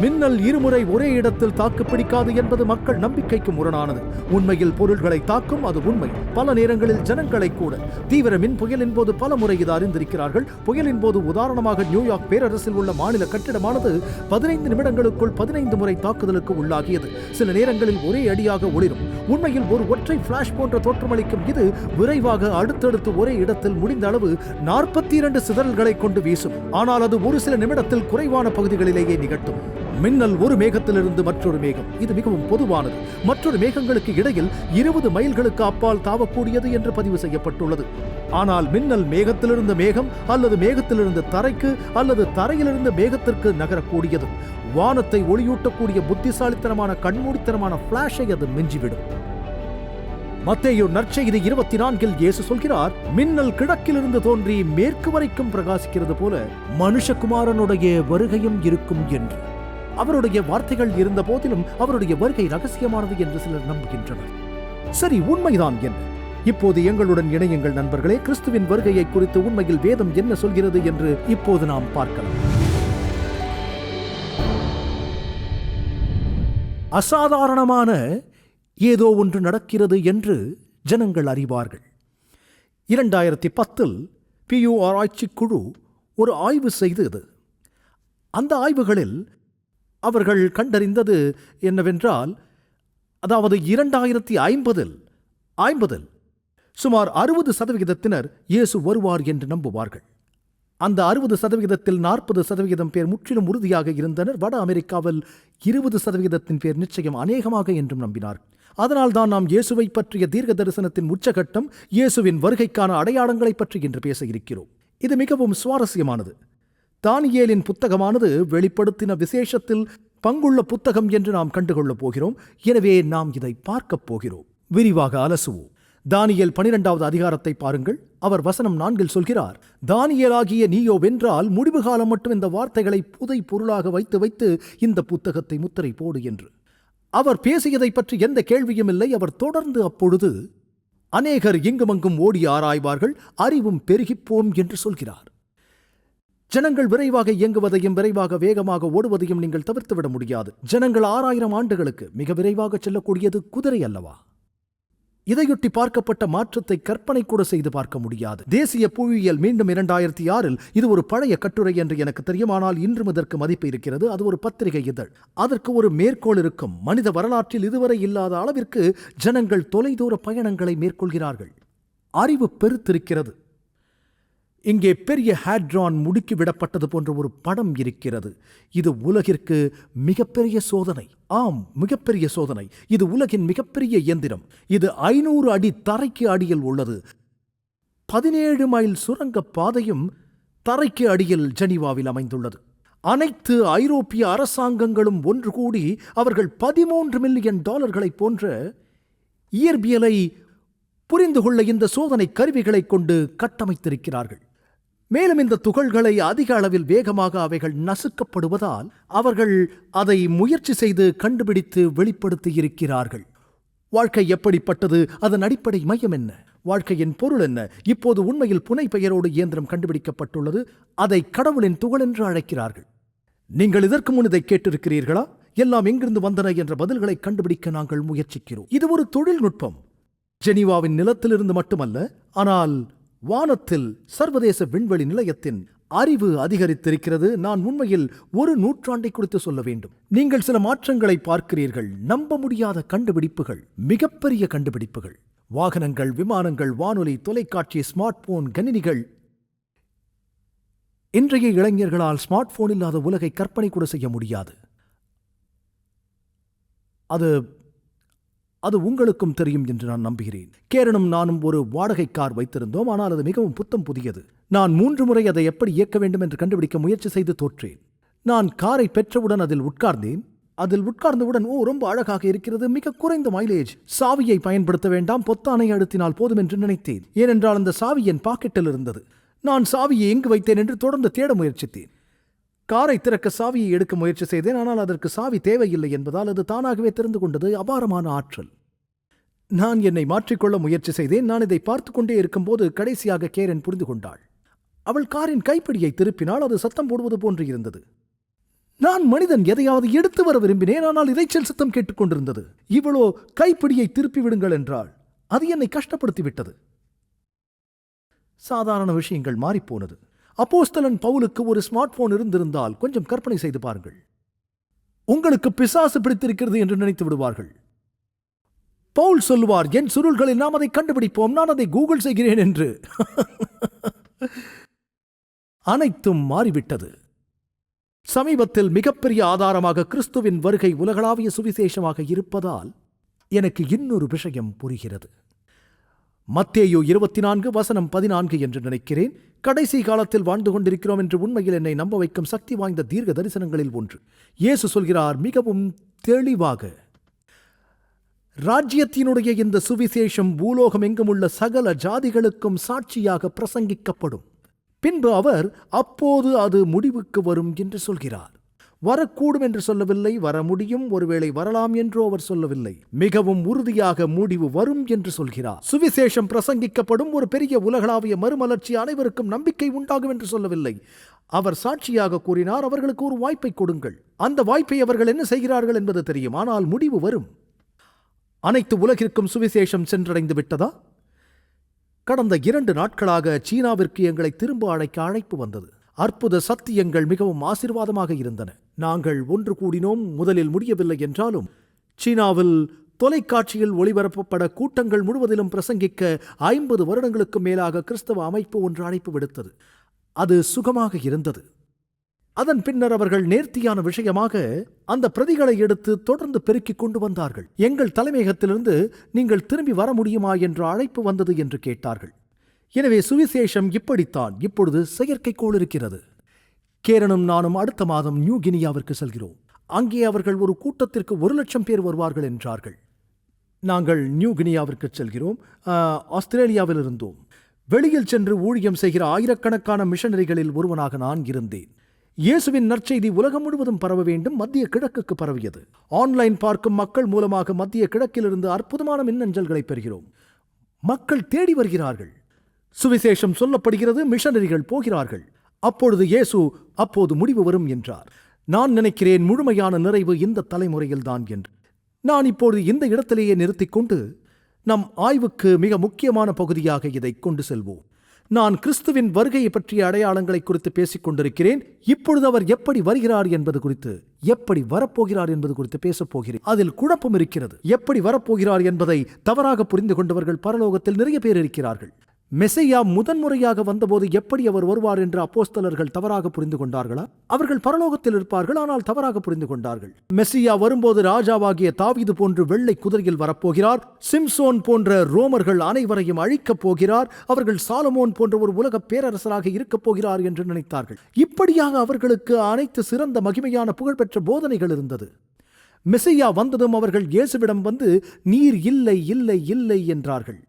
மின்னல் இருமுறை ஒரே இடத்தில் தாக்கு பிடிக்காது என்பது மக்கள் நம்பிக்கைக்கு முரணானது உண்மையில் பொருள்களை தாக்கும் அது உண்மை. பல நேரங்களில் ஜனங்களை கூட. தீவிர மின் புயலின் போது பல முறை இது அறிந்திருக்கிறார்கள். புயலின் போது உதாரணமாக நியூயார்க் பேரரசில் உள்ள மாநில கட்டிடமானது பதினைந்து நிமிடங்களுக்குள் பதினைந்து முறை தாக்குதலுக்கு உள்ளாகியது. சில நேரங்களில் ஒரே அடியாக ஒளிரும். உண்மையில் ஒரு ஒற்றை பிளாஷ் போன்ற தோற்றமளிக்கும் இது விரைவாக அடுத்தடுத்து ஒரே இடத்தில் முடிந்த அளவு நாற்பத்தி இரண்டு சிதறல்களை கொண்டு வீசும். ஆனால் அது ஒரு சில நிமிடத்தில் குறைவான பகுதிகளிலேயே நிகழ்த்தும். மின்னல் ஒரு மேகத்திலிருந்து மற்றொரு மேகம். இது மிகவும் பொதுவானது. மற்றொரு மேகங்களுக்கு இடையில் இருபது மைல்களுக்கு அப்பால் தாவக்கூடியது என்று பதிவு செய்யப்பட்டுள்ளது. ஆனால் மின்னல் மேகத்திலிருந்து மேகம் அல்லது மேகத்திலிருந்து தரைக்கு அல்லது தரையிலிருந்து மேகத்திற்கு நகரக்கூடியது. வானத்தை ஒளியூட்டக்கூடிய புத்திசாலித்தனமான கண்மூடித்தனமான பிளாஷை அது மிஞ்சிவிடும். மத்தேயு நற்செய்தி இருபத்தி நான்கில் இயேசு சொல்கிறார் மின்னல் கிழக்கிலிருந்து தோன்றி மேற்கு வரைக்கும் பிரகாசிக்கிறது போல மனுஷகுமாரனுடைய வருகையும் இருக்கும் என்று. அவருடைய வார்த்தைகள் இருந்த போதிலும் அவருடைய வருகை ரகசியமானது என்று சிலர் நம்புகின்றனர். சரி உண்மைதான் என்ன? இப்போது எங்களுடன் இணையுங்கள் நண்பர்களே கிறிஸ்துவின் வருகையை குறித்து உண்மையில் வேதம் என்ன சொல்கிறது என்று இப்போது நாம் பார்க்கலாம். அசாதாரணமான ஏதோ ஒன்று நடக்கிறது என்று ஜனங்கள் அறிவார்கள். இரண்டாயிரத்தி பத்தில் பியு ஆராய்ச்சி குழு ஒரு ஆய்வு செய்தது. அந்த ஆய்வுகளில் அவர்கள் கண்டறிந்தது என்னவென்றால் அதாவது இரண்டாயிரத்தி ஐம்பதில் ஐம்பதில் சுமார் அறுபது சதவிகிதத்தினர் இயேசு வருவார் என்று நம்புவார்கள். அந்த அறுபது சதவிகிதத்தில் நாற்பது சதவிகிதம் பேர் முற்றிலும் உறுதியாக இருந்தனர். வட அமெரிக்காவில் இருபது சதவிகிதத்தின் பேர் நிச்சயம் அநேகமாக என்றும் நம்பினார். அதனால்தான் நாம் இயேசுவை பற்றிய தீர்க்க தரிசனத்தின் உச்சகட்டம் இயேசுவின் வருகைக்கான அடையாளங்களை பற்றி இன்று பேச இருக்கிறோம். இது மிகவும் சுவாரஸ்யமானது. தானியேலின் புத்தகமானது வெளிப்படுத்தின விசேஷத்தில் பங்குள்ள புத்தகம் என்று நாம் கண்டுகொள்ளப் போகிறோம். எனவே நாம் இதை பார்க்கப் போகிறோம். விரிவாக அலசுவோம். தானியல் பனிரெண்டாவது அதிகாரத்தை பாருங்கள். அவர் வசனம் நான்கில் சொல்கிறார் தானியலாகிய நீயோ வென்றால் முடிவு காலம் மட்டும் இந்த வார்த்தைகளை புதை பொருளாக வைத்து வைத்து இந்த புத்தகத்தை முத்திரை போடு என்று. அவர் பேசியதை பற்றி எந்த கேள்வியும் இல்லை. அவர் தொடர்ந்து அப்பொழுது அநேகர் இங்குமங்கும் ஓடி ஆராய்வார்கள் அறிவும் பெருகிப்போம் என்று சொல்கிறார். ஜனங்கள் விரைவாக இயங்குவதையும் விரைவாக வேகமாக ஓடுவதையும் நீங்கள் தவிர்த்துவிட முடியாது. ஜனங்கள் ஆறாயிரம் ஆண்டுகளுக்கு மிக விரைவாக செல்லக்கூடியது குதிரை அல்லவா? இதையொட்டி பார்க்கப்பட்ட மாற்றத்தை கற்பனை கூட செய்து பார்க்க முடியாது. தேசிய புவியியல் மீண்டும் இரண்டாயிரத்தி ஆறில் இது ஒரு பழைய கட்டுரை என்று எனக்கு தெரியும் ஆனால் இன்றும் இதற்கு மதிப்பு இருக்கிறது. அது ஒரு பத்திரிகை இதழ். அதற்கு ஒரு மேற்கோள் இருக்கும். மனித வரலாற்றில் இதுவரை இல்லாத அளவிற்கு ஜனங்கள் தொலைதூர பயணங்களை மேற்கொள்கிறார்கள். அறிவு பெருத்திருக்கிறது. இங்கே பெரிய ஹேட்ரான் முடுக்கி விடப்பட்டது போன்ற ஒரு படம் இருக்கிறது. இது உலகிற்கு மிகப்பெரிய சோதனை. ஆம் மிகப்பெரிய சோதனை. இது உலகின் மிகப்பெரிய இயந்திரம். இது ஐநூறு அடி தரைக்கு அடியில் உள்ளது. பதினேழு மைல் சுரங்க பாதையும் தரைக்கு அடியில் ஜெனீவாவில் அமைந்துள்ளது. அனைத்து ஐரோப்பிய அரசாங்கங்களும் ஒன்று கூடி அவர்கள் பதிமூன்று மில்லியன் டாலர்களைப் போன்ற இயற்பியலை புரிந்து கொள்ள இந்த சோதனை கருவிகளைக் கொண்டு கட்டமைத்திருக்கிறார்கள். மேலும் இந்த துகள்களை அதிக அளவில் வேகமாக அவைகள் நசுக்கப்படுவதால் அவர்கள் அதை முயற்சி செய்து கண்டுபிடித்து வெளிப்படுத்தி இருக்கிறார்கள் வாழ்க்கை எப்படிப்பட்டது? அதன் அடிப்படை மையம் என்ன? வாழ்க்கையின் பொருள் என்ன? இப்போது உண்மையில் புனை பெயரோடு இயந்திரம் கண்டுபிடிக்கப்பட்டுள்ளது. அதை கடவுளின் துகள் என்று அழைக்கிறார்கள். நீங்கள் இதற்கு முன் இதை கேட்டிருக்கிறீர்களா? எல்லாம் எங்கிருந்து வந்தன என்ற பதில்களை கண்டுபிடிக்க நாங்கள் முயற்சிக்கிறோம். இது ஒரு தொழில்நுட்பம். ஜெனீவாவின் நிலத்திலிருந்து மட்டுமல்ல ஆனால் வானத்தில் சர்வதேச விண்வெளி நிலையத்தின் அறிவு அதிகரித்திருக்கிறது. நான் உண்மையில் ஒரு நூற்றாண்டை குறித்து சொல்ல வேண்டும். நீங்கள் சில மாற்றங்களை பார்க்கிறீர்கள். நம்ப முடியாத கண்டுபிடிப்புகள் மிகப்பெரிய கண்டுபிடிப்புகள். வாகனங்கள் விமானங்கள் வானொலி தொலைக்காட்சி ஸ்மார்ட் போன் கணினிகள். இன்றைய இளைஞர்களால் ஸ்மார்ட் போன் இல்லாத உலகை கற்பனை கூட செய்ய முடியாது. அது அது உங்களுக்கும் தெரியும் என்று நான் நம்புகிறேன். கேரனும் நானும் ஒரு வாடகை கார் வைத்திருந்தோம் ஆனால் அது மிகவும் புத்தம் புதியது. நான் மூன்று முறை அதை எப்படி இயக்க வேண்டும் என்று கண்டுபிடிக்க முயற்சி செய்து தோற்றேன். நான் காரை பெற்றவுடன் அதில் உட்கார்ந்தேன். அதில் உட்கார்ந்தவுடன் ஓ ரொம்ப அழகாக இருக்கிறது மிக குறைந்த மைலேஜ் சாவியை பயன்படுத்த வேண்டாம் பொத்தானை அழுத்தினால் போதும் என்று நினைத்தேன். ஏனென்றால் அந்த சாவி என் பாக்கெட்டில் இருந்தது. நான் சாவியை எங்கு வைத்தேன் என்று தொடர்ந்து தேட முயற்சித்தேன். காரை திறக்க சாவியை எடுக்க முயற்சி செய்தேன். ஆனால் அதற்கு சாவி தேவையில்லை என்பதால் அது தானாகவே திறந்து கொண்டது. அபாரமான ஆற்றல். நான் என்னை மாற்றிக்கொள்ள முயற்சி செய்தேன். நான் இதை பார்த்து கொண்டே இருக்கும்போது கடைசியாக கேரன் புரிந்து கொண்டாள். அவள் காரின் கைப்பிடியை திருப்பினால் அது சத்தம் போடுவது போன்று இருந்தது. நான் மனிதன் எதையாவது எடுத்து வர விரும்பினேன். ஆனால் இறைச்சல் சத்தம் கேட்டுக்கொண்டிருந்தது இவளோ கைப்பிடியை திருப்பி விடுங்கள் என்றாள். அது என்னை கஷ்டப்படுத்தி விட்டது. சாதாரண விஷயங்கள் மாறிப்போனது அப்போஸ்தலன் பவுலுக்கு ஒரு ஸ்மார்ட் போன் இருந்திருந்தால் கொஞ்சம் கற்பனை செய்து பாருங்கள். உங்களுக்கு பிசாசு பிடித்திருக்கிறது என்று நினைத்து விடுவார்கள். பவுல் சொல்லுவார் என் சுருள்களில் நாம் அதை கண்டுபிடிப்போம் நான் அதை கூகுள் செய்கிறேன் என்று. அனைத்தும் மாறிவிட்டது. சமீபத்தில் மிகப்பெரிய ஆதாரமாக கிறிஸ்துவின் வருகை உலகளாவிய சுவிசேஷமாக இருப்பதால் எனக்கு இன்னொரு விஷயம் புரிகிறது. மத்தேயோ இருபத்தி நான்கு வசனம் பதினான்கு என்று நினைக்கிறேன். கடைசி காலத்தில் வாழ்ந்து கொண்டிருக்கிறோம் என்று உண்மையில் என்னை நம்ப வைக்கும் சக்தி வாய்ந்த தீர்க்க தரிசனங்களில் ஒன்று. இயேசு சொல்கிறார் மிகவும் தெளிவாக. ராஜ்யத்தினுடைய இந்த சுவிசேஷம் பூலோகம் எங்குமுள்ள சகல ஜாதிகளுக்கும் சாட்சியாக பிரசங்கிக்கப்படும். பின்பு அவர் அப்போது அது முடிவுக்கு வரும் என்று சொல்கிறார். வரக்கூடும் என்று சொல்லவில்லை வர முடியும் ஒருவேளை வரலாம் என்றோ அவர் சொல்லவில்லை. மிகவும் உறுதியாக முடிவு வரும் என்று சொல்கிறார். சுவிசேஷம் பிரசங்கிக்கப்படும் ஒரு பெரிய உலகளாவிய மறுமலர்ச்சி அனைவருக்கும் நம்பிக்கை உண்டாகும் என்று சொல்லவில்லை. அவர் சாட்சியாக கூறினார் அவர்களுக்கு ஒரு வாய்ப்பை கொடுங்கள். அந்த வாய்ப்பை அவர்கள் என்ன செய்கிறார்கள் என்பது தெரியும் ஆனால் முடிவு வரும். அனைத்து உலகிற்கும் சுவிசேஷம் சென்றடைந்து விட்டதா? கடந்த இரண்டு நாட்களாக சீனாவிற்கு எங்களை திரும்ப அழைக்க அழைப்பு வந்தது. அற்புத சத்தியங்கள் மிகவும் ஆசீர்வாதமாக இருந்தன. நாங்கள் ஒன்று கூடினோம் முதலில் முடியவில்லை என்றாலும் சீனாவில் தொலைக்காட்சியில் ஒளிபரப்பப்பட கூட்டங்கள் முழுவதிலும் பிரசங்கிக்க ஐம்பது வருடங்களுக்கு மேலாக கிறிஸ்தவ அமைப்பு ஒன்று அழைப்பு விடுத்தது. அது சுகமாக இருந்தது. அதன் பின்னர் அவர்கள் நேர்த்தியான விஷயமாக அந்த பிரதிகளை எடுத்து தொடர்ந்து பெருக்கிக் கொண்டு வந்தார்கள். எங்கள் தலைமையகத்திலிருந்து நீங்கள் திரும்பி வர முடியுமா என்ற அழைப்பு வந்தது என்று கேட்டார்கள். எனவே சுவிசேஷம் இப்படித்தான் இப்பொழுது செயற்கைக்கோள் இருக்கிறது. கேரனும் நானும் அடுத்த மாதம் நியூ கினியாவிற்கு செல்கிறோம். அங்கே அவர்கள் ஒரு கூட்டத்திற்கு ஒரு லட்சம் பேர் வருவார்கள் என்றார்கள். நாங்கள் நியூ கினியாவிற்கு செல்கிறோம். ஆஸ்திரேலியாவில் இருந்தோம். வெளியில் சென்று ஊழியம் செய்கிற ஆயிரக்கணக்கான மிஷனரிகளில் ஒருவனாக நான் இருந்தேன். இயேசுவின் நற்செய்தி உலகம் முழுவதும் பரவ வேண்டும். மத்திய கிழக்குக்கு பரவியது. ஆன்லைன் பார்க்கும் மக்கள் மூலமாக மத்திய கிழக்கிலிருந்து அற்புதமான மின்னஞ்சல்களை பெறுகிறோம். மக்கள் தேடி வருகிறார்கள். சுவிசேஷம் சொல்லப்படுகிறது மிஷனரிகள் போகிறார்கள். அப்பொழுது இயேசு அப்போது முடிவு வரும் என்றார். நான் நினைக்கிறேன் முழுமையான நிறைவு இந்த தலைமுறையில்தான் என்று. நான் இப்பொழுது இந்த இடத்திலேயே நிறுத்திக் கொண்டு நம் ஆய்வுக்கு மிக முக்கியமான பகுதியாக இதை கொண்டு செல்வோம். நான் கிறிஸ்துவின் வருகையை பற்றிய அடையாளங்களை குறித்து பேசிக் கொண்டிருக்கிறேன். இப்பொழுது அவர் எப்படி வருகிறார் என்பது குறித்து எப்படி வரப்போகிறார் என்பது குறித்து பேசப் போகிறேன். அதில் குழப்பம் இருக்கிறது. எப்படி வரப்போகிறார் என்பதை தவறாக புரிந்து கொண்டவர்கள் பரலோகத்தில் நிறைய பேர் இருக்கிறார்கள். மெசையா முதன்முறையாக வந்தபோது எப்படி அவர் வருவார் என்று அப்போஸ்தலர்கள் தவறாக புரிந்து கொண்டார்களா? அவர்கள் பரலோகத்தில் இருப்பார்கள் ஆனால் தவறாக புரிந்து கொண்டார்கள். மெஸ்ஸியா வரும்போது ராஜாவாகிய தாவீது போன்று வெள்ளை குதிரையில் வரப்போகிறார் சிம்சோன் போன்ற ரோமர்கள் அனைவரையும் அழிக்கப் போகிறார் அவர்கள் சாலமோன் போன்ற ஒரு உலக பேரரசராக இருக்கப் போகிறார் என்று நினைத்தார்கள். இப்படியாக அவர்களுக்கு அனைத்து சிறந்த மகிமையான புகழ்பெற்ற போதனைகள் இருந்தது. மெசையா வந்ததும் அவர்கள் இயேசுவிடம் வந்து நீர் இல்லை இல்லை இல்லை என்றார்கள்.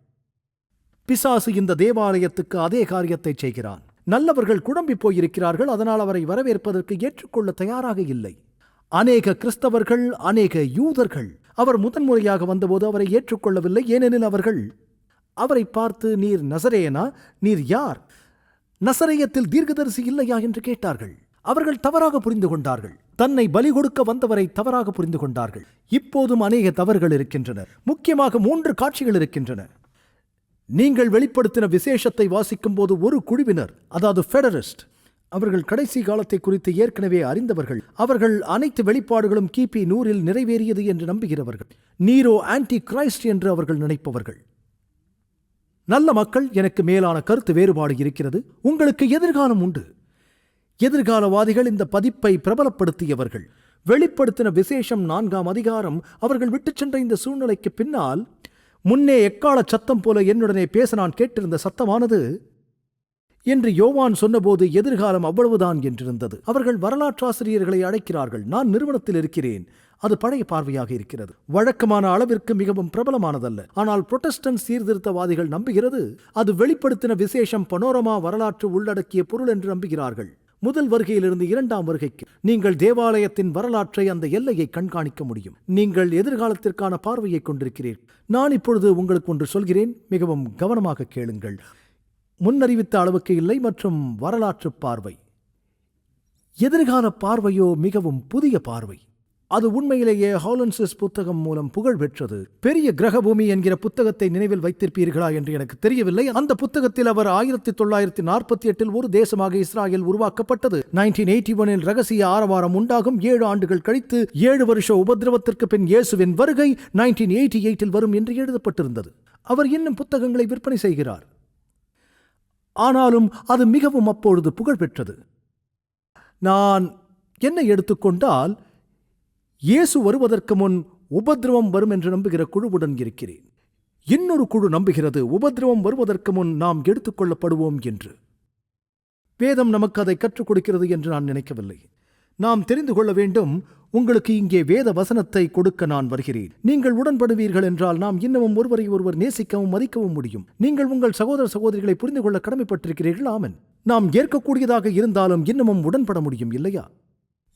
பிசாசு இந்த தேவாலயத்துக்கு அதே காரியத்தை செய்கிறான். நல்லவர்கள் குழம்பி போயிருக்கிறார்கள் அதனால் அவரை வரவேற்பதற்கு ஏற்றுக்கொள்ள தயாராக இல்லை. அநேக கிறிஸ்தவர்கள் அநேக யூதர்கள் அவர் முதன்முறையாக வந்தபோது அவரை ஏற்றுக்கொள்ளவில்லை ஏனெனில் அவர்கள் அவரை பார்த்து நீர் நசரேனா நீர் யார்? நசரேயத்தில் தீர்க்கதரிசி இல்லையா? என்று கேட்டார்கள். அவர்கள் தவறாக புரிந்து கொண்டார்கள். தன்னை பலி கொடுக்க வந்தவரை தவறாக புரிந்து கொண்டார்கள். இப்போதும் அநேக தவறுகள் இருக்கின்றன. முக்கியமாக மூன்று காட்சிகள் இருக்கின்றன. நீங்கள் வெளிப்படுத்தின விசேஷத்தை வாசிக்கும் போது ஒரு குழுவினர் அதாவது ஃபெடரிஸ்ட் அவர்கள் கடைசி காலத்தை குறித்து ஏற்கனவே அறிந்தவர்கள். அவர்கள் அனைத்து வெளிப்பாடுகளும் கிபி நூறில் நிறைவேறியது என்று நம்புகிறவர்கள். நீரோ ஆன்டி கிரைஸ்ட் என்று அவர்கள் நினைப்பவர்கள். நல்ல மக்கள் எனக்கு மேலான கருத்து வேறுபாடு இருக்கிறது. உங்களுக்கு எதிர்காலம் உண்டு. எதிர்காலவாதிகள் இந்த பதிப்பை பிரபலப்படுத்தியவர்கள். வெளிப்படுத்தின விசேஷம் நான்காம் அதிகாரம். அவர்கள் விட்டுச் சென்ற இந்த சூழ்நிலைக்கு பின்னால் முன்னே எக்கால சத்தம் போல என்னுடனே பேச நான் கேட்டிருந்த சத்தமானது என்று யோவான் சொன்னபோது எதிர்காலம் அவ்வளவுதான் என்றிருந்தது. அவர்கள் வரலாற்றாசிரியர்களை அழைக்கிறார்கள். நான் நிறுவனத்தில் இருக்கிறேன். அது பழைய பார்வையாக இருக்கிறது. வழக்கமான அளவிற்கு மிகவும் பிரபலமானதல்ல. ஆனால் புரொட்டஸ்டன்ட் சீர்திருத்தவாதிகள் நம்புகிறது. அது வெளிப்படுத்தின விசேஷம் பனோரமா வரலாற்று உள்ளடக்கிய பொருள் என்று நம்புகிறார்கள். முதல் வருகையிலிருந்து இரண்டாம் வருகைக்கு நீங்கள் தேவாலயத்தின் வரலாற்றை அந்த எல்லையை கண்காணிக்க முடியும். நீங்கள் எதிர்காலத்திற்கான பார்வையை கொண்டிருக்கிறீர்கள் நான் இப்பொழுது உங்களுக்கு ஒன்று சொல்கிறேன். மிகவும் கவனமாக கேளுங்கள். முன்னறிவித்த அளவுக்கு இல்லை மற்றும் வரலாற்று பார்வை. எதிர்கால பார்வையோ மிகவும் புதிய பார்வை. அது உண்மையிலேயே ஹாலன்சஸ் புத்தகம் மூலம் புகழ் பெற்றது. பெரிய கிரகபூமி என்கிற புத்தகத்தை நினைவில் வைத்திருப்பீர்களா என்று எனக்கு தெரியவில்லை. அந்த புத்தகத்தில் அவர் ஆயிரத்தி தொள்ளாயிரத்தி நாற்பத்தி எட்டில் ஒரு தேசமாக இஸ்ராயல் உருவாக்கப்பட்டது. நைன்டீன் எயிட்டி ஒனில் ரகசிய ஆரவாரம் உண்டாகும். ஏழு ஆண்டுகள் கழித்து ஏழு வருஷ உபதிரவத்திற்கு பின் இயேசுவின் வருகை நைன்டீன் எயிட்டி எயிட்டில் வரும் என்று எழுதப்பட்டிருந்தது. அவர் இன்னும் புத்தகங்களை விற்பனை செய்கிறார். ஆனாலும் அது மிகவும் அப்பொழுது புகழ் பெற்றது. நான் என்ன எடுத்துக்கொண்டால் இயேசு வருவதற்கு முன் உபதிரவம் வரும் என்று நம்புகிற குழுவுடன் இருக்கிறேன். இன்னொரு குழு நம்புகிறது உபதிரவம் வருவதற்கு முன் நாம் எடுத்துக்கொள்ளப்படுவோம் என்று. வேதம் நமக்கு அதை கற்றுக் கொடுக்கிறது என்று நான் நினைக்கவில்லை. நாம் தெரிந்து கொள்ள வேண்டும் உங்களுக்கு இங்கே வேத வசனத்தை கொடுக்க நான் வருகிறேன். நீங்கள் உடன்படுவீர்கள் என்றால் நாம் இன்னமும் ஒருவரை ஒருவர் நேசிக்கவும் மதிக்கவும் முடியும். நீங்கள் உங்கள் சகோதர சகோதரிகளை புரிந்து கொள்ள கடமைப்பட்டிருக்கிறீர்கள் ஆமன். நாம் ஏற்கக்கூடியதாக இருந்தாலும் இன்னமும் உடன்பட முடியும் இல்லையா?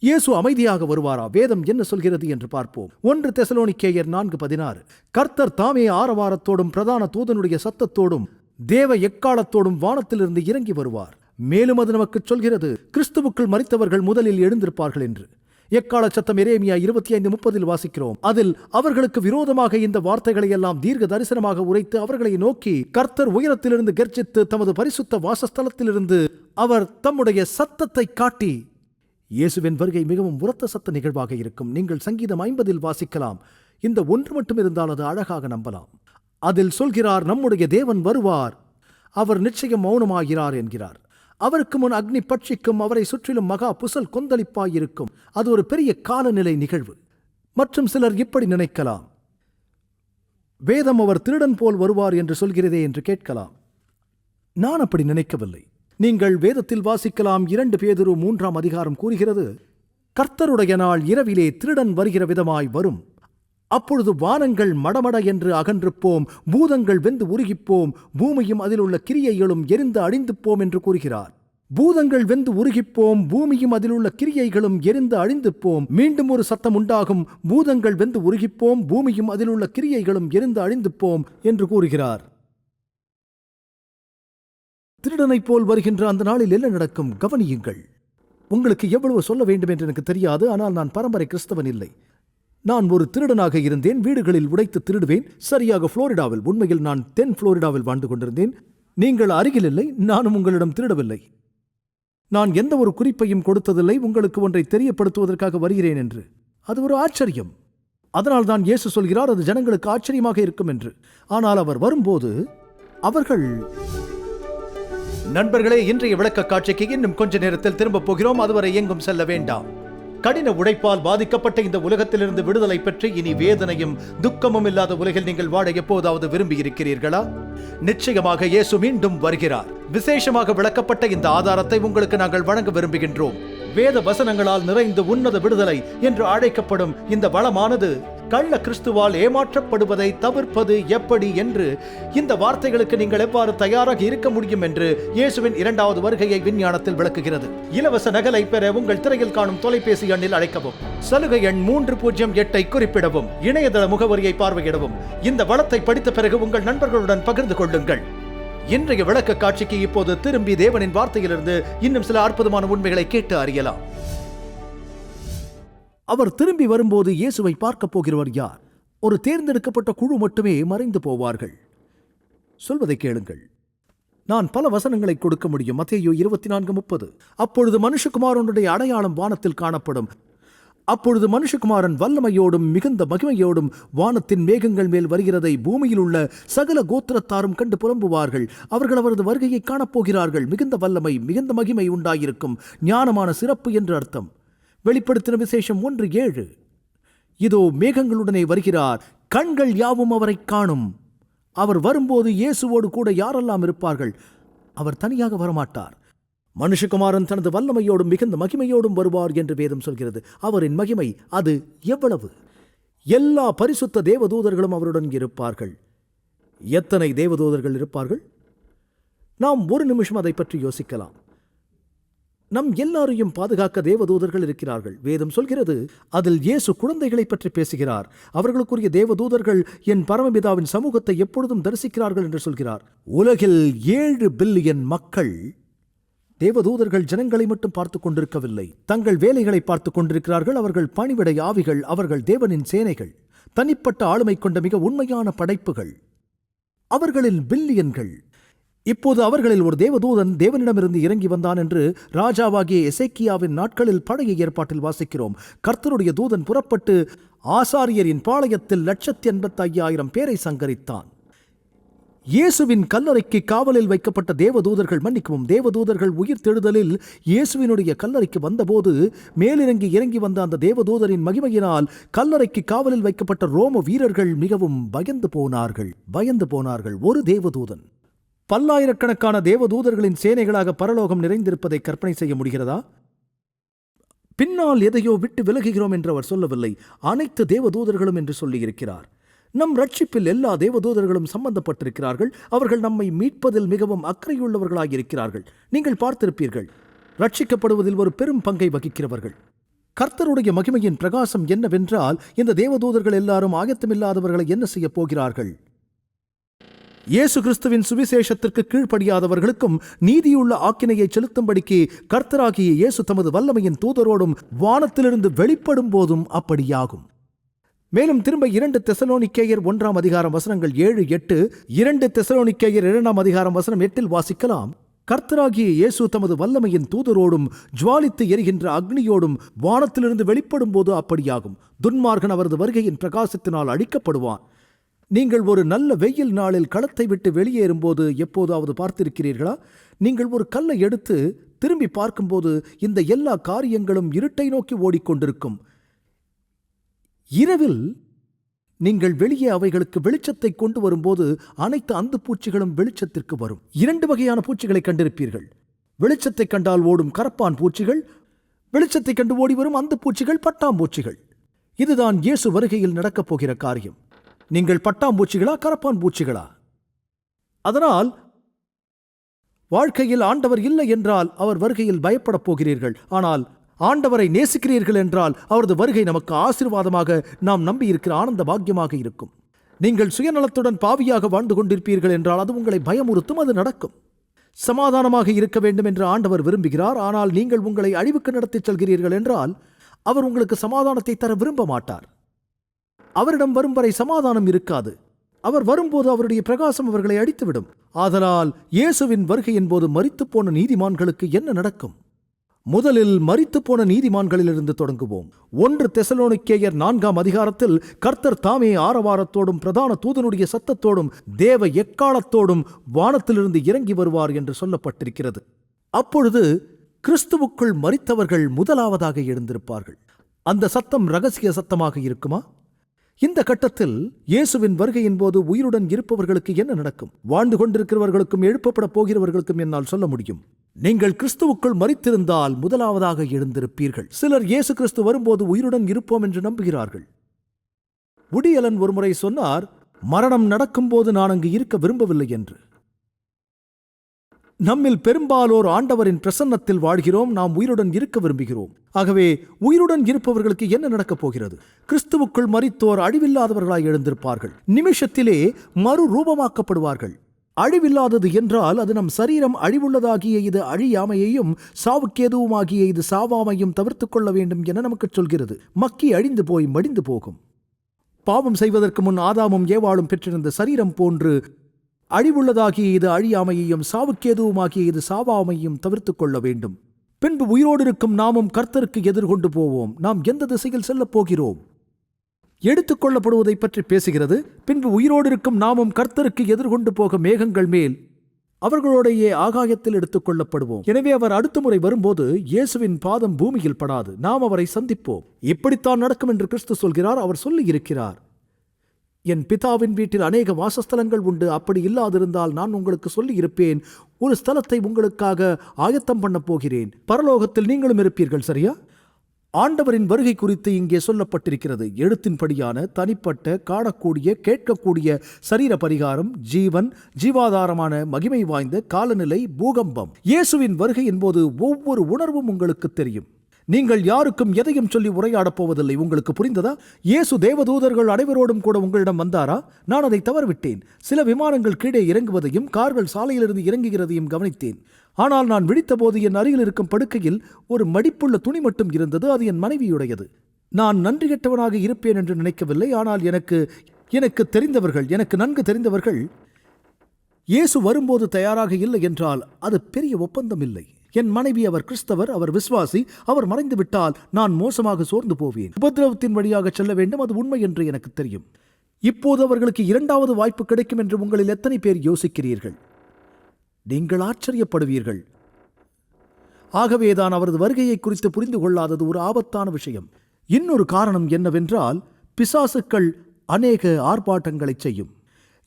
இயேசு அமைதியாக வருவாரா? வேதம் என்ன சொல்கிறது என்று பார்ப்போம். ஒன்று தெசலோனிக்கேயர் நான்கு பதினாறு. கர்த்தர் தாமே ஆரவாரத்தோடும் பிரதான தூதனுடைய சத்தத்தோடும் தேவ எக்காலத்தோடும் வானத்திலிருந்து இறங்கி வருவார். மேலும் அது நமக்கு சொல்கிறது கிறிஸ்துவுக்குள் மறித்தவர்கள் முதலில் எழுந்திருப்பார்கள் என்று. எக்கால சத்தம் எரேமியா இருபத்தி ஐந்து முப்பதில் வாசிக்கிறோம். அதில் அவர்களுக்கு விரோதமாக இந்த வார்த்தைகளை எல்லாம் தீர்க்க தரிசனமாக உரைத்து அவர்களை நோக்கி கர்த்தர் உயரத்திலிருந்து கர்ஜித்து தமது பரிசுத்த வாசஸ்தலத்திலிருந்து அவர் தம்முடைய சத்தத்தை காட்டி இயேசுவின் வருகை மிகவும் உரத்த சத்த நிகழ்வாக இருக்கும். நீங்கள் சங்கீதம் ஐம்பதில் வாசிக்கலாம். இந்த ஒன்று மட்டும் இருந்தால் அது அழகாக நம்பலாம். அதில் சொல்கிறார் நம்முடைய தேவன் வருவார். அவர் நிச்சயம் மௌனமாகிறார் என்கிறார். அவருக்கு முன் அக்னி பட்சிக்கும் அவரை சுற்றிலும் மகா புசல் கொந்தளிப்பாயிருக்கும். அது ஒரு பெரிய காலநிலை நிகழ்வு. மற்றும் சிலர் இப்படி நினைக்கலாம். வேதம் அவர் திருடன் போல் வருவார் என்று சொல்கிறதே என்று கேட்கலாம். நான் அப்படி நினைக்கவில்லை. நீங்கள் வேதத்தில் வாசிக்கலாம் இரண்டு பேதுரு மூன்றாம் அதிகாரம் கூறுகிறது கர்த்தருடைய நாள் இரவிலே திருடன் வருகிற விதமாய் வரும். அப்பொழுது வானங்கள் மடமட என்று அகன்றுப்போம் பூதங்கள் வெந்து உருகிப்போம் பூமியும் அதில் உள்ள கிரியைகளும் எரிந்து அழிந்து போம் என்று கூறுகிறார். பூதங்கள் வெந்து உருகிப்போம் பூமியும் அதில் உள்ள கிரியைகளும் எரிந்து அழிந்து போம் மீண்டும் ஒரு சத்தம் உண்டாகும் பூதங்கள் வெந்து உருகிப்போம் பூமியும் அதில் உள்ள கிரியைகளும் எரிந்து அழிந்து போம் என்று கூறுகிறார். திருடனைப் போல் வருகின்ற அந்த நாளில் என்ன நடக்கும்? கவனியுங்கள். உங்களுக்கு எவ்வளவு சொல்ல வேண்டும் என்று எனக்கு தெரியாது ஆனால் நான் பரம்பரை கிறிஸ்தவன் இல்லை. நான் ஒரு திருடனாக இருந்தேன் வீடுகளில் உடைத்து திருடுவேன். சரியாக புளோரிடாவில் உண்மையில் நான் தென் புளோரிடாவில் வாழ்ந்து கொண்டிருந்தேன். நீங்கள் அருகில் இல்லை நானும் உங்களிடம் திருடவில்லை. நான் எந்த ஒரு குறிப்பையும் கொடுத்ததில்லை உங்களுக்கு ஒன்றை தெரியப்படுத்துவதற்காக வருகிறேன் என்று. அது ஒரு ஆச்சரியம். அதனால் தான் இயேசு சொல்கிறார் அது ஜனங்களுக்கு ஆச்சரியமாக இருக்கும் என்று. ஆனால் அவர் வரும்போது அவர்கள் நண்பர்களே இன்றைய விளக்க காட்சிக்கு இன்னும் கொஞ்ச நேரத்தில் திரும்ப போகிறோம். அதுவரை எங்கும் செல்ல வேண்டாம். கடின உழைப்பால் பாதிக்கப்பட்ட இந்த உலகத்திலிருந்து விடுதலை பெற்று இனி வேதனையும் துக்கமும் இல்லாத உலகில் நீங்கள் வாழ எப்போதாவது விரும்பி இருக்கிறீர்களா நிச்சயமாக இயேசு மீண்டும் வருகிறார். விசேஷமாக விளக்கப்பட்ட இந்த ஆதாரத்தை உங்களுக்கு நாங்கள் வழங்க விரும்புகின்றோம். வேத வசனங்களால் நிறைந்து உன்னத விடுதலை என்று அழைக்கப்படும் இந்த வளமானது கள்ள கிறிஸ்துவால் ஏமாற்றப்படுவதை தவிர்ப்பது எப்படி என்று இந்த வார்த்தைகளுக்கு நீங்கள் எவ்வாறு தயாராக இருக்க முடியும் என்று இயேசுவின் இரண்டாவது வருகையை விஞ்ஞானத்தில் விளக்குகிறது. இலவச நகலை பெற உங்கள் திரையில் காணும் தொலைபேசி எண்ணில் அழைக்கவும். சலுகை எண் மூன்று பூஜ்ஜியம் எட்டை குறிப்பிடவும். இணையதள முகவரியை பார்வையிடவும். இந்த வளத்தை படித்த பிறகு உங்கள் நண்பர்களுடன் பகிர்ந்து கொள்ளுங்கள். இன்றைய விளக்க காட்சிக்கு இப்போது திரும்பி தேவனின் வார்த்தையிலிருந்து இன்னும் சில அற்புதமான உண்மைகளை கேட்டு அறியலாம். அவர் திரும்பி வரும்போது இயேசுவை பார்க்கப் போகிறவர் யார்? ஒரு தேர்ந்தெடுக்கப்பட்ட குழு மட்டுமே மறைந்து போவார்கள். சொல்வதை கேளுங்கள். நான் பல வசனங்களை கொடுக்க முடியும். மத்தேயு இருபத்தி நான்கு முப்பது. அப்பொழுது மனுஷகுமாரனுடைய அடையாளம் வானத்தில் காணப்படும். அப்பொழுது மனுஷகுமாரன் வல்லமையோடும் மிகுந்த மகிமையோடும் வானத்தின் மேகங்கள் மேல் வருகிறதை பூமியில் உள்ள சகல கோத்திரத்தாரும் கண்டு புலம்புவார்கள். அவர்கள் அவரது வருகையை காணப்போகிறார்கள் மிகுந்த வல்லமை மிகுந்த மகிமை உண்டாயிருக்கும். ஞானமான சிறப்பு என்று அர்த்தம். வெளிப்படுத்தின விசேஷம் ஒன்று ஏழு. இதோ மேகங்களுடனே வருகிறார் கண்கள் யாவும் அவரை காணும். அவர் வரும்போது இயேசுவோடு கூட யாரெல்லாம் இருப்பார்கள்? அவர் தனியாக வரமாட்டார். மனுஷகுமாரன் தனது வல்லமையோடும் மிகுந்த மகிமையோடும் வருவார் என்று வேதம் சொல்கிறது. அவரின் மகிமை அது எவ்வளவு? எல்லா பரிசுத்த தேவதூதர்களும் அவருடன் இருப்பார்கள். எத்தனை தேவதூதர்கள் இருப்பார்கள்? நாம் ஒரு நிமிஷம் அதை பற்றி யோசிக்கலாம். நம் எல்லாரையும் பாதுகாக்க தேவதூதர்கள் இருக்கிறார்கள். வேதம் சொல்கிறது அதில் இயேசு குழந்தைகளை பற்றி பேசுகிறார். அவர்களுக்குரிய தேவதூதர்கள் என் பரமபிதாவின் சமூகத்தை எப்பொழுதும் தரிசிக்கிறார்கள் என்று சொல்கிறார். உலகில் ஏழு பில்லியன் மக்கள் தேவதூதர்கள் ஜனங்களை மட்டும் பார்த்து கொண்டிருக்கவில்லை. தங்கள் வேலைகளை பார்த்து கொண்டிருக்கிறார்கள். அவர்கள் பணிவிடை ஆவிகள் அவர்கள் தேவனின் சேனைகள். தனிப்பட்ட ஆளுமை கொண்ட மிக உண்மையான படைப்புகள். அவர்களின் பில்லியன்கள். இப்போது அவர்களில் ஒரு தேவதூதன் தேவனிடமிருந்து இறங்கி வந்தான் என்று ராஜாவாகிய எசேக்கியாவின் நாட்களில் பழைய ஏற்பாட்டில் வாசிக்கிறோம். கர்த்தருடைய தூதன் புறப்பட்டு ஆசாரியரின் பாளையத்தில் லட்சத்தி எண்பத்தி ஐயாயிரம் பேரை சங்கரித்தான். இயேசுவின் கல்லறைக்கு காவலில் வைக்கப்பட்ட தேவதூதர்கள் மன்னிக்கவும். தேவதூதர்கள் உயிர் தெழுதலில் இயேசுவினுடைய கல்லறைக்கு வந்தபோது மேலிறங்கி இறங்கி வந்த அந்த தேவதூதரின் மகிமையினால் கல்லறைக்கு காவலில் வைக்கப்பட்ட ரோம வீரர்கள் மிகவும் பயந்து போனார்கள். பயந்து போனார்கள். ஒரு தேவதூதன். பல்லாயிரக்கணக்கான தேவதூதர்களின் சேனைகளாக பரலோகம் நிறைந்திருப்பதை கற்பனை செய்ய முடிகிறதா? பின்னால் எதையோ விட்டு விலகுகிறோம் என்று அவர் சொல்லவில்லை. அனைத்து தேவதூதர்களும் என்று சொல்லியிருக்கிறார். நம் ரட்சிப்பில் எல்லா தேவதூதர்களும் சம்பந்தப்பட்டிருக்கிறார்கள். அவர்கள் நம்மை மீட்பதில் மிகவும் அக்கறையுள்ளவர்களாயிருக்கிறார்கள். நீங்கள் பார்த்திருப்பீர்கள் ரட்சிக்கப்படுவதில் ஒரு பெரும் பங்கை வகிக்கிறவர்கள். கர்த்தருடைய மகிமையின் பிரகாசம் என்னவென்றால் இந்த தேவதூதர்கள் எல்லாரும் ஆயத்தமில்லாதவர்களை என்ன செய்யப் போகிறார்கள்? இயேசு கிறிஸ்துவின் சுவிசேஷத்திற்கு கீழ்ப்படியாதவர்களுக்கும் நீதியுள்ள ஆக்கினையை செலுத்தும்படிக்கு கர்த்தராகிய இயேசு தமது வல்லமையின் தூதரோடும் வானத்திலிருந்து வெளிப்படும் போதும் அப்படியாகும். மேலும் திரும்ப இரண்டு தெசலோனிக்கேயர் ஒன்றாம் அதிகாரம் வசனங்கள் ஏழு எட்டு இரண்டு தெசலோனிக்கேயர் இரண்டாம் அதிகாரம் வசனம் எட்டில் வாசிக்கலாம். கர்த்தராகிய இயேசு தமது வல்லமையின் தூதரோடும் ஜுவாலித்து எரிகின்ற அக்னியோடும் வானத்திலிருந்து வெளிப்படும் போது அப்படியாகும். துன்மார்கன் அவரது வருகையின் பிரகாசத்தினால் அழிக்கப்படுவான். நீங்கள் ஒரு நல்ல வெயில் நாளில் களத்தை விட்டு வெளியேறும்போது எப்போதாவது பார்த்திருக்கிறீர்களா? நீங்கள் ஒரு கல்லை எடுத்து திரும்பி பார்க்கும்போது இந்த எல்லா காரியங்களும் இருட்டை நோக்கி ஓடிக்கொண்டிருக்கும். இரவில் நீங்கள் வெளியே அவைகளுக்கு வெளிச்சத்தை கொண்டு வரும்போது அனைத்து அந்து பூச்சிகளும் வெளிச்சத்திற்கு வரும். இரண்டு வகையான பூச்சிகளை கண்டிருப்பீர்கள். வெளிச்சத்தை கண்டால் ஓடும் கரப்பான் பூச்சிகள் வெளிச்சத்தை கண்டு ஓடி வரும் அந்த பூச்சிகள் பட்டாம்பூச்சிகள். இதுதான் இயேசு வருகையில் நடக்கப் போகிற காரியம். நீங்கள் பட்டாம்பூச்சிகளா கரப்பான் பூச்சிகளா அதனால் வாழ்க்கையில் ஆண்டவர் இல்லை என்றால் அவர் வருகையில் பயப்படப் போகிறீர்கள். ஆனால் ஆண்டவரை நேசிக்கிறீர்கள் என்றால் அவரது வருகை நமக்கு ஆசீர்வாதமாக நாம் நம்பியிருக்கிற ஆனந்த பாக்கியமாக இருக்கும். நீங்கள் சுயநலத்துடன் பாவியாக வாழ்ந்து கொண்டிருப்பீர்கள் என்றால் அது உங்களை பயமுறுத்தும் அது நடக்கும். சமாதானமாக இருக்க வேண்டும் என்று ஆண்டவர் விரும்புகிறார். ஆனால் நீங்கள் உங்களை அழிவுக்கு நடத்திச் செல்கிறீர்கள் என்றால் அவர் உங்களுக்கு சமாதானத்தை தர விரும்ப மாட்டார். அவரிடம் வரும் வரை சமாதானம் இருக்காது. அவர் வரும்போது அவருடைய பிரகாசம் அவர்களை அடித்துவிடும். ஆதலால் இயேசுவின் வருகையின் போது மரித்துப் போன நீதிமான்களுக்கு என்ன நடக்கும்? முதலில் மரித்துப் போன நீதிமான்களிலிருந்து தொடங்குவோம். ஒன்று தெசலோனிக்கேயர் நான்காம் அதிகாரத்தில் கர்த்தர் தாமே ஆரவாரத்தோடும் பிரதான தூதனுடைய சத்தத்தோடும் தேவ எக்காலத்தோடும் வானத்திலிருந்து இறங்கி வருவார் என்று சொல்லப்பட்டிருக்கிறது. அப்பொழுது கிறிஸ்துவுக்குள் மரித்தவர்கள் முதலாவதாக எழுந்திருப்பார்கள். அந்த சத்தம் ரகசிய சத்தமாக இருக்குமா? இந்த கட்டத்தில் இயேசுவின் வருகையின் போது உயிருடன் இருப்பவர்களுக்கு என்ன நடக்கும்? வாழ்ந்து கொண்டிருக்கிறவர்களுக்கும் எழுப்பப்பட போகிறவர்களுக்கும் என்னால் சொல்ல முடியும். நீங்கள் கிறிஸ்துவுக்குள் மறித்திருந்தால் முதலாவதாக எழுந்திருப்பீர்கள். சிலர் இயேசு கிறிஸ்து வரும்போது உயிருடன் இருப்போம் என்று நம்புகிறார்கள். உடியலன் ஒருமுறை சொன்னார் மரணம் நடக்கும்போது நான் அங்கு இருக்க விரும்பவில்லை என்று. நம்மில் பெரும்பாலோர் ஆண்டவரின் பிரசன்னத்தில் வாழ்கிறோம் நாம் உயிருடன் இருக்க விரும்புகிறோம். ஆகவே உயிருடன் இருப்பவர்களுக்கு என்ன நடக்கப் போகிறது? கிறிஸ்துவுக்குள் மறித்தோர் அழிவில்லாதவர்களாய் எழுந்திருப்பார்கள். நிமிஷத்திலே மறு ரூபமாக்கப்படுவார்கள் அழிவில்லாதது என்றால் அது நம் சரீரம் அழிவுள்ளதாகிய இது அழியாமையையும் சாவுக்கேதுவுமாகிய இது சாவாமையும் தவிர்த்து கொள்ள வேண்டும் என நமக்குச் சொல்கிறது. மக்கி அழிந்து போய் மடிந்து போகும். பாவம் செய்வதற்கு முன் ஆதாமும் ஏவாளும் பெற்றிருந்த சரீரம் போன்று அழிவுள்ளதாகிய இது அழியாமையையும் சாவுக்கேதுவுமாகிய இது சாவாமையும் தவிர்த்து கொள்ள வேண்டும். பின்பு உயிரோடு இருக்கும் நாமும் கர்த்தருக்கு எதிர்கொண்டு போவோம். நாம் எந்த திசையில் செல்லப் போகிறோம்? எடுத்துக் கொள்ளப்படுவதை பற்றி பேசுகிறது. பின்பு உயிரோடு இருக்கும் நாமும் கர்த்தருக்கு எதிர்கொண்டு போக மேகங்கள் மேல் அவர்களோடையே ஆகாயத்தில் எடுத்துக் கொள்ளப்படுவோம். எனவே அவர் அடுத்த முறை வரும்போது இயேசுவின் பாதம் பூமியில் படாது. நாம் அவரை சந்திப்போம். இப்படித்தான் நடக்கும் என்று கிறிஸ்து சொல்கிறார் அவர் சொல்லி இருக்கிறார் என் பிதாவின் வீட்டில் அநேக வாசஸ்தலங்கள் உண்டு. அப்படி இல்லாதிருந்தால் நான் உங்களுக்கு சொல்லி இருப்பேன் ஒரு ஸ்தலத்தை உங்களுக்காக ஆயத்தம் பண்ண போகிறேன். பரலோகத்தில் நீங்களும் இருப்பீர்கள் சரியா? ஆண்டவரின் வருகை குறித்து இங்கே சொல்லப்பட்டிருக்கிறது. எழுத்தின்படியான தனிப்பட்ட காணக்கூடிய கேட்கக்கூடிய சரீர பரிகாரம் ஜீவன் ஜீவாதாரமான மகிமை வாய்ந்த காலநிலை பூகம்பம். இயேசுவின் வருகையின் போது ஒவ்வொரு உணர்வும் உங்களுக்கு தெரியும். நீங்கள் யாருக்கும் எதையும் சொல்லி உரையாடப் போவதில்லை. உங்களுக்கு புரிந்ததா? இயேசு தேவதூதர்கள் அனைவரோடும் கூட உங்களிடம் வந்தாரா? நான் அதை தவறவிட்டேன். சில விமானங்கள் கீழே இறங்குவதையும் கார்கள் சாலையிலிருந்து இறங்குகிறதையும் கவனித்தேன். ஆனால் நான் விழித்தபோது என் அருகில் இருக்கும் படுக்கையில் ஒரு மடிப்புள்ள துணி மட்டும் இருந்தது. அது என் மனைவியுடையது. நான் நன்றி கெட்டவனாக இருப்பேன் என்று நினைக்கவில்லை. ஆனால் எனக்கு எனக்கு தெரிந்தவர்கள் எனக்கு நன்கு தெரிந்தவர்கள் இயேசு வரும்போது தயாராக இல்லை என்றால் அது பெரிய ஒப்பந்தம் இல்லை. என் மனைவி அவர் கிறிஸ்தவர் அவர் விசுவாசி அவர் மறைந்து விட்டால் நான் மோசமாக சோர்ந்து போவேன். உபதிரவத்தின் வழியாக செல்ல வேண்டும் அது உண்மை என்று எனக்கு தெரியும். இப்போது அவர்களுக்கு இரண்டாவது வாய்ப்பு கிடைக்கும் என்று உங்களில் எத்தனை பேர் யோசிக்கிறீர்கள்? நீங்கள் ஆச்சரியப்படுவீர்கள். ஆகவேதான் அவரது வருகையை குறித்து புரிந்து கொள்ளாதது ஒரு ஆபத்தான விஷயம். இன்னொரு காரணம் என்னவென்றால் பிசாசுக்கள் அநேக ஆர்ப்பாட்டங்களை செய்யும்.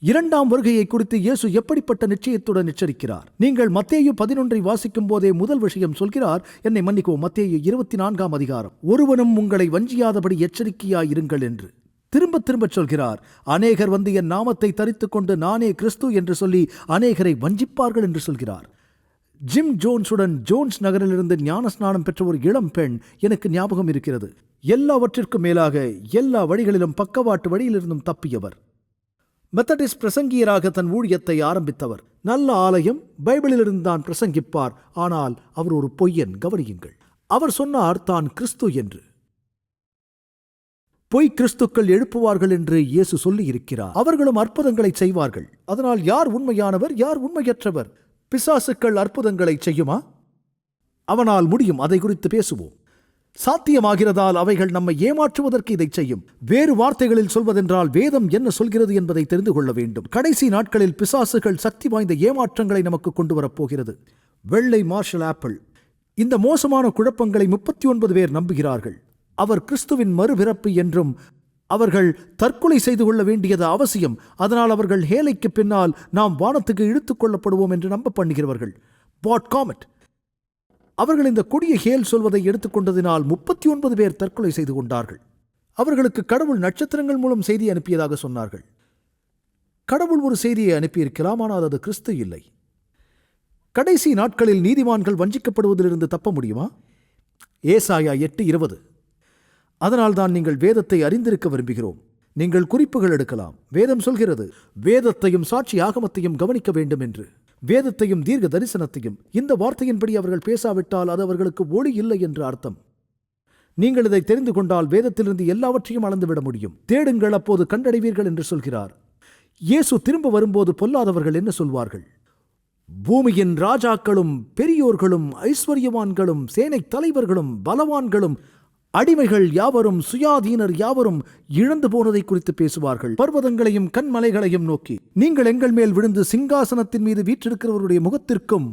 இரண்டாம் வருகையை குறித்து இயேசு எப்படிப்பட்ட நிச்சயத்துடன் எச்சரிக்கிறார்? நீங்கள் மத்தேயு பதினொன்றை வாசிக்கும் போதே முதல் விஷயம் சொல்கிறார். என்னை மன்னிக்கவும் மத்தேயு இருபத்தி நான்காம் அதிகாரம். ஒருவனும் உங்களை வஞ்சியாதபடி எச்சரிக்கையாயிருங்கள் என்று. திரும்ப திரும்பச் சொல்கிறார். அநேகர் வந்து என் நாமத்தை தரித்துக் கொண்டு நானே கிறிஸ்து என்று சொல்லி அநேகரை வஞ்சிப்பார்கள் என்று சொல்கிறார். ஜிம் ஜோன்ஸுடன் ஜோன்ஸ் நகரிலிருந்து ஞானஸ்நானம் பெற்ற ஒரு இளம் பெண் எனக்கு ஞாபகம் இருக்கிறது. எல்லாவற்றிற்கும் மேலாக எல்லா வழிகளிலும் பக்கவாட்டு வழியிலிருந்தும் தப்பியவர். மெத்தடிஸ்ட் பிரசங்கியராக தன் ஊழியத்தை ஆரம்பித்தவர். நல்ல ஆலயம் பைபிளிலிருந்து தான் பிரசங்கிப்பார். ஆனால் அவர் ஒரு பொய்யன் கவனியுங்கள். அவர் சொன்னார் தான் கிறிஸ்து என்று. பொய் கிறிஸ்துக்கள் எழுப்புவார்கள் என்று இயேசு சொல்லியிருக்கிறார். அவர்களும் அற்புதங்களை செய்வார்கள். அதனால் யார் உண்மையானவர் யார் உண்மையற்றவர்? பிசாசுக்கள் அற்புதங்களை செய்யுமா? அவனால் முடியும். அதை குறித்து பேசுவோம். சாத்தியமாகிறதால் அவைகள் நம்மை ஏமாற்றுவதற்கு இதை செய்யும். வேறு வார்த்தைகளில் சொல்வதென்றால் வேதம் என்ன சொல்கிறது என்பதை தெரிந்து கொள்ள வேண்டும். கடைசி நாட்களில் பிசாசுகள் சக்தி வாய்ந்த ஏமாற்றங்களை நமக்கு கொண்டு வரப்போகிறது வெள்ளை மார்ஷல் ஆப்பிள். இந்த மோசமான குழப்பங்களை முப்பத்தி ஒன்பது பேர் நம்புகிறார்கள். அவர் கிறிஸ்துவின் மறுபிறப்பு என்றும் அவர்கள் தற்கொலை செய்து கொள்ள வேண்டியது அவசியம். அதனால் அவர்கள் ஹேலைக்கு பின்னால் நாம் வானத்துக்கு இழுத்துக் கொள்ளப்படுவோம் என்று நம்ப பண்ணுகிறவர்கள். பாட் காமெட். அவர்கள் இந்த கொடிய ஹேல் சொல்வதை எடுத்துக்கொண்டதினால் முப்பத்தி ஒன்பது பேர் தற்கொலை செய்து கொண்டார்கள். அவர்களுக்கு கடவுள் நட்சத்திரங்கள் மூலம் செய்தி அனுப்பியதாக சொன்னார்கள். கடவுள் ஒரு செய்தியை அனுப்பியிருக்கலாம் ஆனால் அது கிறிஸ்து இல்லை. கடைசி நாட்களில் நீதிமான்கள் வஞ்சிக்கப்படுவதிலிருந்து தப்ப முடியுமா? ஏசாயா எட்டு இருபது. அதனால்தான் நீங்கள் வேதத்தை அறிந்திருக்க விரும்புகிறோம். நீங்கள் குறிப்புகள் எடுக்கலாம். வேதம் சொல்கிறது வேதத்தையும் சாட்சி ஆகமத்தையும் கவனிக்க வேண்டும் என்று. வேதத்தையும் தீர்க்க தரிசனத்தையும் இந்த வார்த்தையின்படி அவர்கள் பேசாவிட்டால் அது அவர்களுக்கு ஒளி இல்லை என்று அர்த்தம். நீங்கள் இதை தெரிந்து கொண்டால் வேதத்திலிருந்து எல்லாவற்றையும் அளந்துவிட முடியும். தேடுங்கள் அப்போது கண்டடைவீர்கள் என்று சொல்கிறார். இயேசு திரும்ப வரும்போது பொல்லாதவர்கள் என்ன சொல்வார்கள்? பூமியின் ராஜாக்களும் பெரியோர்களும் ஐஸ்வர்யவான்களும் சேனை தலைவர்களும் பலவான்களும் அடிமைகள் யாவரும் சுயாதீனர் யாவரும் இழந்து போனதை குறித்து பேசுவார்கள். பர்வதங்களையும் கண்மலைகளையும் நோக்கி நீங்கள் எங்கள் மேல் விழுந்து சிங்காசனத்தின் மீது வீற்றிருக்கிறவருடைய முகத்திற்கும்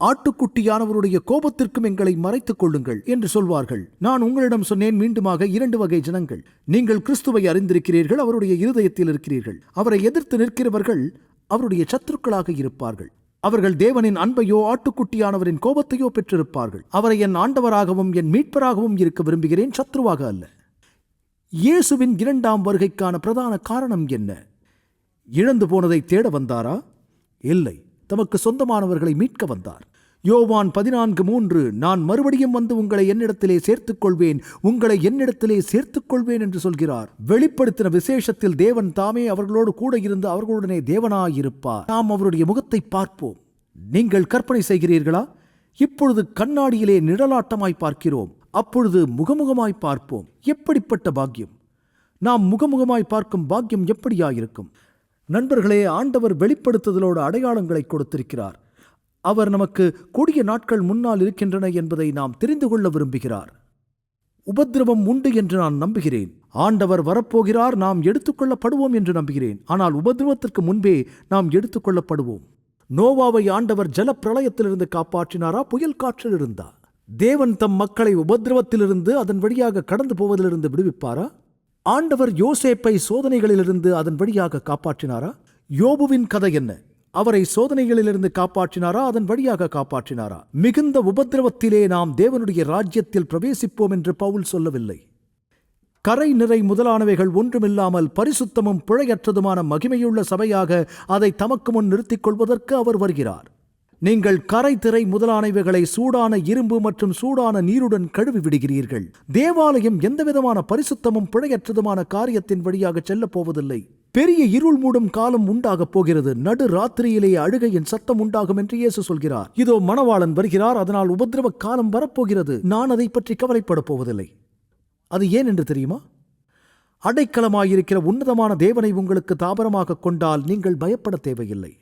ஆட்டுக்குட்டியானவருடைய கோபத்திற்கும் எங்களை மறைத்துக் கொள்ளுங்கள் என்று சொல்வார்கள். நான் உங்களிடம் சொன்னேன் மீண்டுமாக இரண்டு வகை ஜனங்கள். நீங்கள் கிறிஸ்துவை அறிந்திருக்கிறீர்கள் அவருடைய இருதயத்தில் இருக்கிறீர்கள். அவரை எதிர்த்து நிற்கிறவர்கள் அவருடைய சத்துருக்களாக இருப்பார்கள். அவர்கள் தேவனின் அன்பையோ ஆட்டுக்குட்டியானவரின் கோபத்தையோ பெற்றிருப்பார்கள். அவரை என் ஆண்டவராகவும் என் மீட்பராகவும் இருக்க விரும்புகிறேன் சத்ருவாக அல்ல. இயேசுவின் இரண்டாம் வருகைக்கான பிரதான காரணம் என்ன? இழந்து போனதை தேட வந்தாரா? இல்லை. தமக்கு சொந்தமானவர்களை மீட்க வந்தார். யோவான் பதினான்கு மூன்று நான் மறுபடியும் வந்து உங்களை என்னிடத்திலே சேர்த்துக் கொள்வேன் உங்களை என்னிடத்திலே சேர்த்துக் கொள்வேன் என்று சொல்கிறார். வெளிப்படுத்தின விசேஷத்தில் தேவன் தாமே அவர்களோடு கூட இருந்து அவர்களுடனே தேவனாயிருப்பார். நாம் அவருடைய முகத்தை பார்ப்போம். நீங்கள் கற்பனை செய்கிறீர்களா? இப்பொழுது கண்ணாடியிலே நிழலாட்டமாய் பார்க்கிறோம். அப்பொழுது முகமுகமாய் பார்ப்போம். எப்படிப்பட்ட பாக்கியம்? நாம் முகமுகமாய் பார்க்கும் பாக்கியம் எப்படியாயிருக்கும்? நண்பர்களே ஆண்டவர் வெளிப்படுத்துதலோடு அடையாளங்களை கொடுத்திருக்கிறார். அவர் நமக்கு கொடிய நாட்கள் முன்னால் இருக்கின்றன என்பதை நாம் தெரிந்து கொள்ள விரும்புகிறார். உபதிரவம் உண்டு என்று நான் நம்புகிறேன். ஆண்டவர் வரப்போகிறார் நாம் எடுத்துக்கொள்ளப்படுவோம் என்று நம்புகிறேன். ஆனால் உபதிரவத்திற்கு முன்பே நாம் எடுத்துக்கொள்ளப்படுவோம் நோவாவை ஆண்டவர் ஜல பிரளயத்திலிருந்து காப்பாற்றினாரா? புயல் காற்றில் இருந்தா? தேவன் தம் மக்களை உபதிரவத்திலிருந்து அதன் வழியாக கடந்து போவதிலிருந்து விடுவிப்பாரா? ஆண்டவர் யோசேப்பை சோதனைகளிலிருந்து அதன் வழியாக காப்பாற்றினாரா? யோபுவின் கதை என்ன? அவரை சோதனைகளிலிருந்து காப்பாற்றினாரா? அதன் வழியாக காப்பாற்றினாரா? மிகுந்த உபத்திரவத்திலே நாம் தேவனுடைய ராஜ்யத்தில் பிரவேசிப்போம் என்று பவுல் சொல்லவில்லை. கரை நிறை முதலானவைகள் ஒன்றுமில்லாமல் பரிசுத்தமும் பிழையற்றதுமான மகிமையுள்ள சபையாக அதை தமக்கு முன் நிறுத்திக் கொள்வதற்கு அவர் வருகிறார். நீங்கள் கரை திரை முதலானவைகளை சூடான இரும்பு மற்றும் சூடான நீருடன் கழுவி விடுகிறீர்கள். தேவாலயம் எந்தவிதமான பரிசுத்தமும் பிழையற்றதுமான காரியத்தின் வழியாக செல்லப் போவதில்லை. பெரிய இருள் மூடும் காலம் உண்டாகப் போகிறது. நடு ராத்திரியிலே அழுகையின் சத்தம் உண்டாகும் என்று இயேசு சொல்கிறார். இதோ மணவாளன் வருகிறார். அதனால் உபதிரவ காலம் வரப்போகிறது. நான் அதை பற்றி கவலைப்படப் போவதில்லை. அது ஏன் என்று தெரியுமா? அடைக்கலமாயிருக்கிற உன்னதமான தேவனை உங்களுக்கு தாபரமாக கொண்டால் நீங்கள் பயப்பட தேவையில்லை.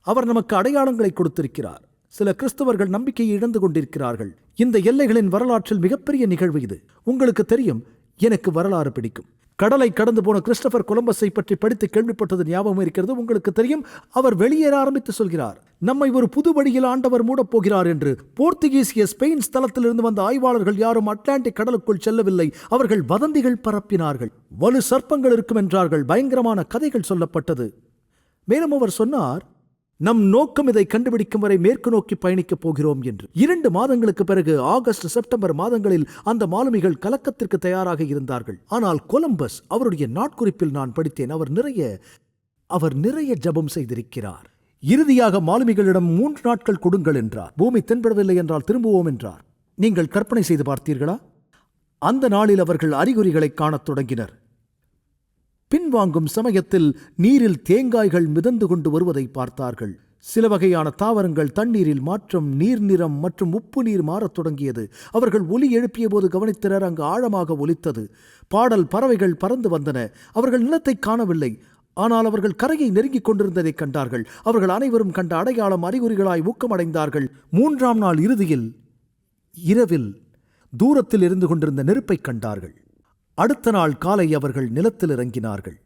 அவர் நமக்கு அடையாளங்களை கொடுத்திருக்கிறார். சில கிறிஸ்தவர்கள் நம்பிக்கையை இழந்து கொண்டிருக்கிறார்கள். இந்த எல்லைகளின் வரலாற்றில் மிகப்பெரிய நிகழ்வு இது. உங்களுக்கு தெரியும் எனக்கு வரலாறு பிடிக்கும். கடலை கடந்து போன கிறிஸ்டபர் கொலம்பஸை பற்றி படித்து கேள்விப்பட்டது ஞாபகம் இருக்கிறது. உங்களுக்கு தெரியும் அவர் வெளியேற ஆரம்பித்து சொல்கிறார். நம்மை ஒரு புது வழியில் ஆண்டவர் மூடப் போகிறார் என்று. போர்த்துகீசிய ஸ்பெயின் ஸ்தலத்திலிருந்து வந்த ஆய்வாளர்கள் யாரும் அட்லாண்டிக் கடலுக்குள் செல்லவில்லை. அவர்கள் வதந்திகள் பரப்பினார்கள். வலு சர்ப்பங்கள் இருக்கும் என்றார்கள் பயங்கரமான கதைகள் சொல்லப்பட்டது. மேலும் அவர் சொன்னார் நம் நோக்கம் இதை கண்டுபிடிக்கும் வரை மேற்கு நோக்கி பயணிக்கப் போகிறோம் என்று. இரண்டு மாதங்களுக்கு பிறகு ஆகஸ்ட் செப்டம்பர் மாதங்களில் அந்த மாலுமிகள் கலக்கத்திற்கு தயாராக இருந்தார்கள். ஆனால் கொலம்பஸ் அவருடைய நாட்குறிப்பில் நான் படித்தேன் அவர் நிறைய அவர் நிறைய ஜெபம் செய்திருக்கிறார். இறுதியாக மாலுமிகளிடம் மூன்று நாட்கள் கொடுங்கள் என்றார். பூமி தென்படவில்லை என்றால் திரும்புவோம் என்றார். நீங்கள் கற்பனை செய்து பார்த்தீர்களா? அந்த நாளில் அவர்கள் அறிகுறிகளை காணத் தொடங்கினர். பின்வாங்கும் சமயத்தில் நீரில் தேங்காய்கள் மிதந்து கொண்டு வருவதை பார்த்தார்கள். சில வகையான தாவரங்கள் தண்ணீரில் மாற்றம் நீர் நிறம் மற்றும் உப்பு நீர் மாறத் தொடங்கியது. அவர்கள் ஒலி எழுப்பிய போது கவனித்தனர் அங்கு ஆழமாக ஒலித்தது. பாடல் பறவைகள் பறந்து வந்தன. அவர்கள் நிலத்தை காணவில்லை. ஆனால் அவர்கள் கரையை நெருங்கிக் கொண்டிருந்ததைக் கண்டார்கள். அவர்கள் அனைவரும் கண்ட அடையாளம் அறிகுறிகளாய் ஊக்கமடைந்தார்கள். மூன்றாம் நாள் இறுதியில் இரவில் தூரத்தில் இருந்து கொண்டிருந்த நெருப்பைக் கண்டார்கள். அடுத்த நாள் காலை அவர்கள் நிலத்தில் இறங்கினார்கள்.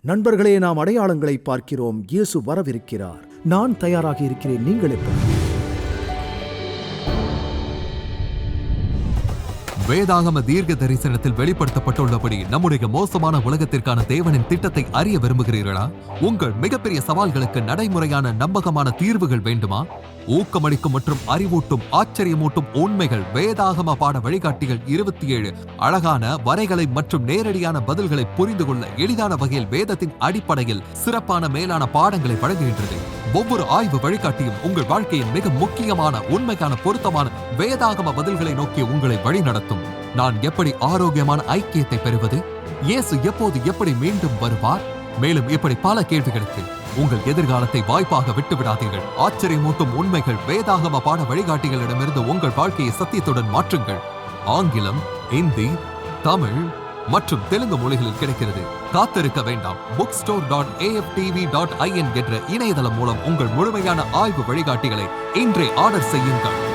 நண்பர்களே நாம் அடையாளங்களை பார்க்கிறோம். இயேசு வரவிருக்கிறார். நான் தயாராக இருக்கிறேன். நீங்கள் எப்படி வேதாகம தீர்க்க தரிசனத்தில் வெளிப்படுத்தப்பட்டுள்ளபடி நம்முடைய மோசமான உலகத்திற்கான தேவனின் திட்டத்தை அறிய விரும்புகிறீர்களா? உங்கள் மிகப்பெரிய சவால்களுக்கு நடைமுறையான நம்பகமான தீர்வுகள் வேண்டுமா? ஊக்கமளிக்கும் மற்றும் அறிவூட்டும் ஆச்சரியமூட்டும் உண்மைகள் வேதாகம பாட வழிகாட்டிகள் இருபத்தி ஏழு அழகான வரைகளை மற்றும் நேரடியான பதில்களை புரிந்து கொள்ள எளிதான வகையில் வேதத்தின் அடிப்படையில் சிறப்பான மேலான பாடங்களை வழங்குகின்றது. ஒவ்வொரு ஆய்வு வழிகாட்டியும் உங்கள் வாழ்க்கையின் மிக முக்கியமான உண்மைக்கான பொருத்தமான வேதாகம பதில்களை நோக்கி உங்களை வழிநடத்தும் நான் எப்படி ஆரோக்கியமான ஐக்கியத்தை பெறுவது? இயேசு எப்போது எப்படி மீண்டும் வருவார்? மேலும் இப்படி பல கேள்விகளுக்கு உங்கள் எதிர்காலத்தை வாய்ப்பாக விட்டுவிடாதீர்கள். ஆச்சரியமூட்டும் உண்மைகள் வேதாகம பாட வழிகாட்டிகளிடமிருந்து உங்கள் வாழ்க்கையை சத்தியத்துடன் மாற்றுங்கள். ஆங்கிலம் இந்தி தமிழ் மற்றும் தெலுங்கு மொழிகளில் கிடைக்கிறது. காத்திருக்க வேண்டாம். Book store dot AFTV dot IN என்ற இணையதளம் மூலம் உங்கள் முழுமையான ஆய்வு வழிகாட்டிகளை இன்றே ஆர்டர் செய்யுங்கள்.